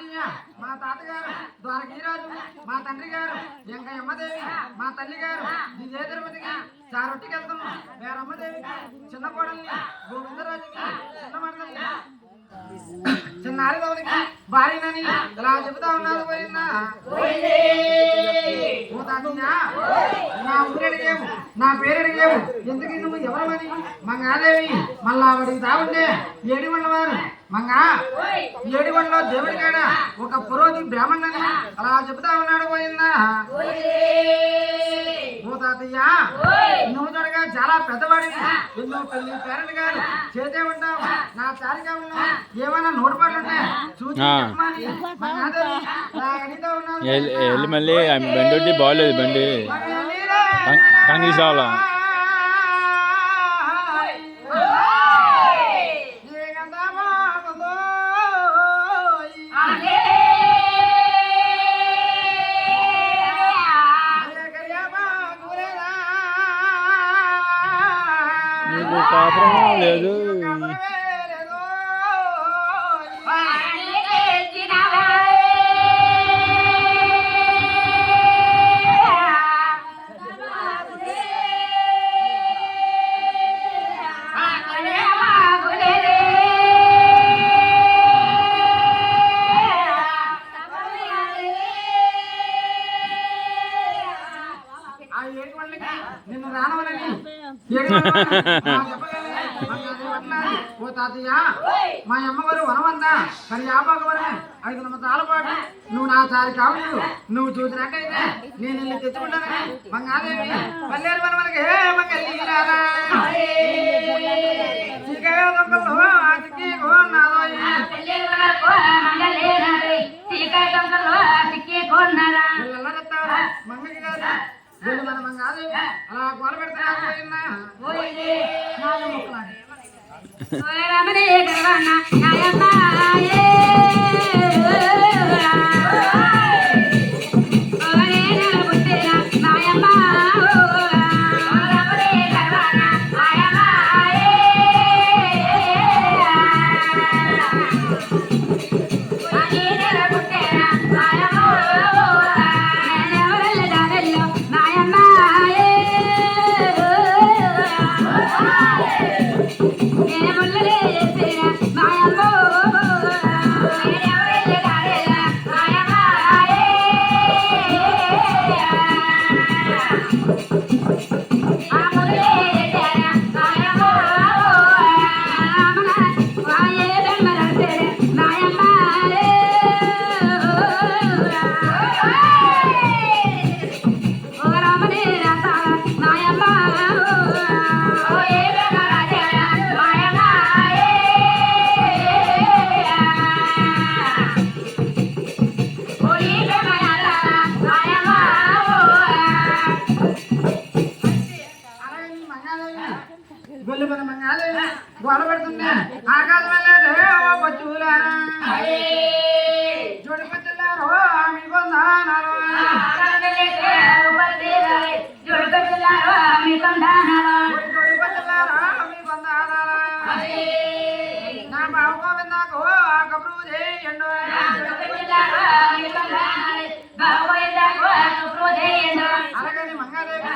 తాతయ్య మా తాతగారు ద్వారకీరాజు మా తండ్రి గారు వెంకయ్యమ్మదేవి మా తల్లి గారు విజయ తిరుపతికి చారొట్టికి వెళ్తున్నాం వేరమ్మదేవికి చిన్న కోడల్ని గోవిందరాజుకి చిన్న చిన్నారి గౌరికి భార్యనని ఇలా చెబుతా ఉన్నాడు పోయిందా నా ఊరు అడిగేవు నా పేరు అడిగేవు. ఎందుకు నువ్వు ఎవరమని? మంగాదేవి మళ్ళా అడిగితా ఉండే ఏడివండవారు మంగా ఏడివండలో దేవుడి కాడ ఒక పురోధి బ్రాహ్మణని అలా చెబుతా ఉన్నాడు పోయిందా ఓ తాతయ్య? నువ్వు చూడగా చాలా పెద్దవాడివి. ఎన్నో పెళ్ళి పేరెంట్ గారు చేసే ఉంటావు. నా చారికాలంలో ఏమైనా నోటుపాట్లు ఉంటే చూసి మళ్ళీ బండి బాగోలేదు బండి. కనీస ఓ తాతయ్య మా అమ్మగారు వనవందా. కానీ ఆపాకవరమే ఐదు నమ్మకాల పాటు నువ్వు నా చారి కావచ్చు నువ్వు చూసినట్టయితే నేను ఇల్లు తెచ్చుకుంటానని మంగాదేవి పల్లెరు వనవలకి ఏ మంగళి మంగళి గారు వీళ్ళు మన మంగాదేవి అలా గోల పెడతారు నాలుగు ముక్కలాడి అలాగే గొల్లు మన మంగాదేవి గోల పెడుతుంది ఆకాశం వెళ్ళే ఓ పచ్చులారా జోడి పచ్చులారో మీ కొందానారో నా గోవిందాకు ఆ కబురు చేయండు అలాగే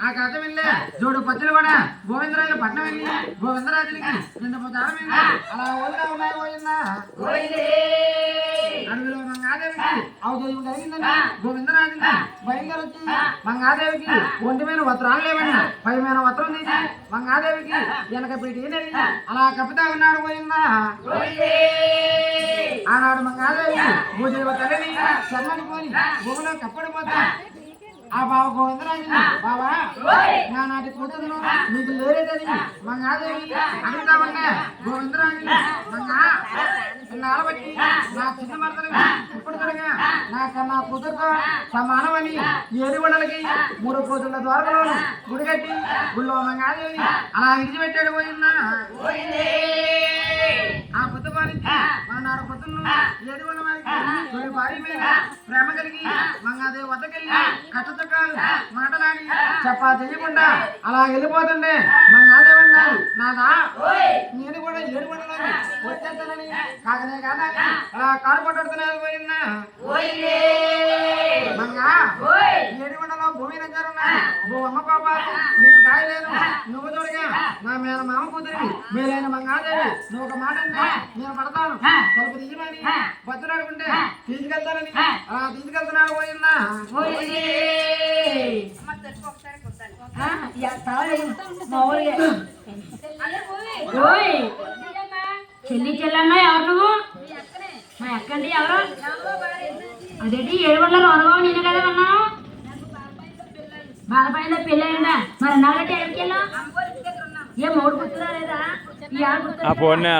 ఆ కథ వెళ్ళే జోడు పచ్చులు కూడా గోవిందరాజు పట్నం వెళ్ళి గోవిందరాజులకి నిన్న పుతారం వెళ్ళి అలా ఊళ్ళో ఉన్నాయి పోయిందా అడవిలో మంగాదేవికి అవజయం జరిగిందని గోవిందరాజుకి భయంకర వచ్చి మంగాదేవికి ఒంటి మీద వస్త్రాలు లేవండి పై మీద వస్త్రం తీసి మంగాదేవికి వెనక పెట్టి నెల్లి అలా కప్పుతా ఉన్నాడు పోయిందా ఆనాడు మంగాదేవి భూదేవ తల్లిని శరణని పోని భూమిలో కప్పడిపోతా ఆ బావ గోవిందరాజుని బావా నా నాటి కూతురు నీకు లేరేదని మంగాదేవి అడుగుతా ఉంటే గోవిందరాజుని మంగా. నాన్న బట్టి నా చిన్న మరదలు ఇప్పుడు తొడగా నా కన్నా కూతురుతో సమానమని ఏడు వండలకి మూడు కూతుళ్ళ ద్వారలో గుడి కట్టి గుళ్ళో మంగాదేవి అలా విడిచిపెట్టాడు పోయిందా. ఆ బుద్ధ పాలించి మన నాడు పొద్దున్న ఏడు వందల వారికి భార్య మీద ప్రేమ కలిగి మంగాదేవి వద్దకెళ్ళి కట్టచొక్కాలు మాటలాడి చెప్పా చేయకుండా అలా వెళ్ళిపోతుండే. మంగాదేవి అన్నాడు నాదా? నేను కూడా ఏడు వందలకి వచ్చేస్తానని కాకనే కాదని అలా కారు కొట్టుడుతున్నది పోయినా? మంగా ఏడుగొండలో భూమి రంజారున్నా ఓ అమ్మ పాప నేను కాయలేను నువ్వు తోడుగా నా మేన మామ కూతురివి. మేలైన మంగాదేవి నువ్వు ఒక మాట అంటే నేను పడతాను. తలుపు తీయమని అడుగుంటే తీసుకెళ్తానని అలా తీసుకెళ్తున్నాడు పోయిందా చెల్లి చెల్లన్న ఎవరు నువ్వు? మా ఎక్కండి ఎవరు? అదేంటి ఏడు వందల అనుభవం నేను కదా ఉన్నాను బాధపడిందా పెళ్ళి అయిందా మరి నాగట్టి ఎక్కడికి వెళ్ళావు ఆ ఫోన్ని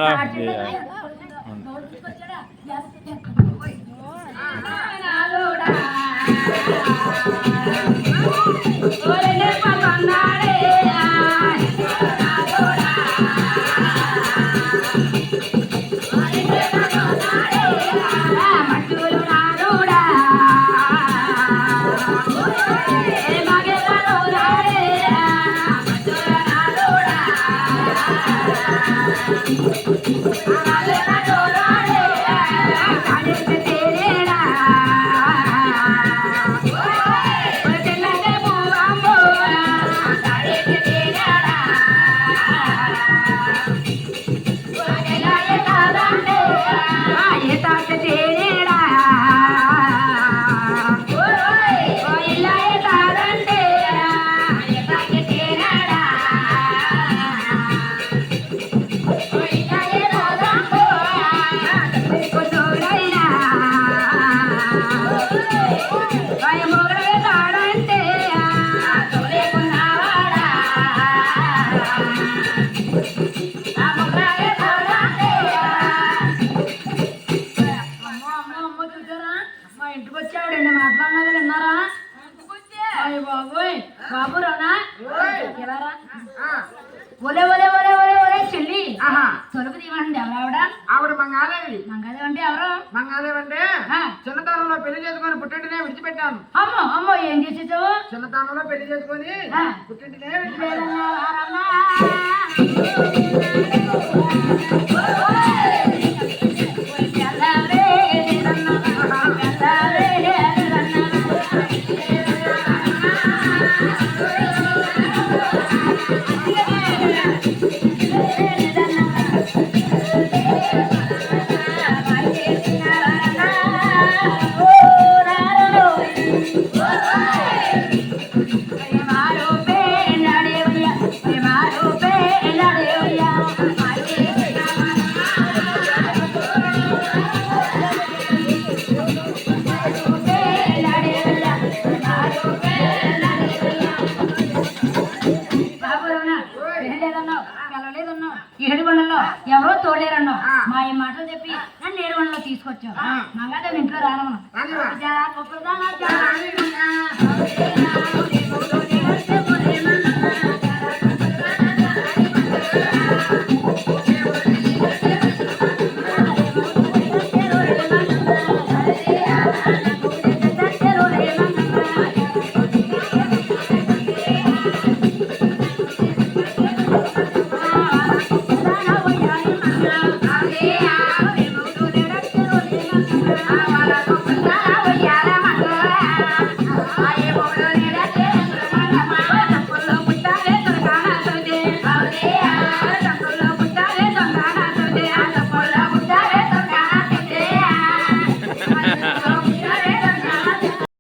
అంటే. చిన్నతనంలో పెళ్ళి చేసుకొని పుట్టింటినే విడిచిపెట్టాను. అమ్మో అమ్మో ఏం చేసేసావు? చిన్నతనంలో పెళ్ళి చేసుకొని. పుట్టింటినే విడిచిపెట్టాను. ఏడుగొండలో ఎవరో తోలేరన్నావు మా ఈ మాటలు చెప్పి నన్ను ఏడుగొండలో తీసుకొచ్చావు. మంగళ ఇంట్లో రానమ్మా Yeah.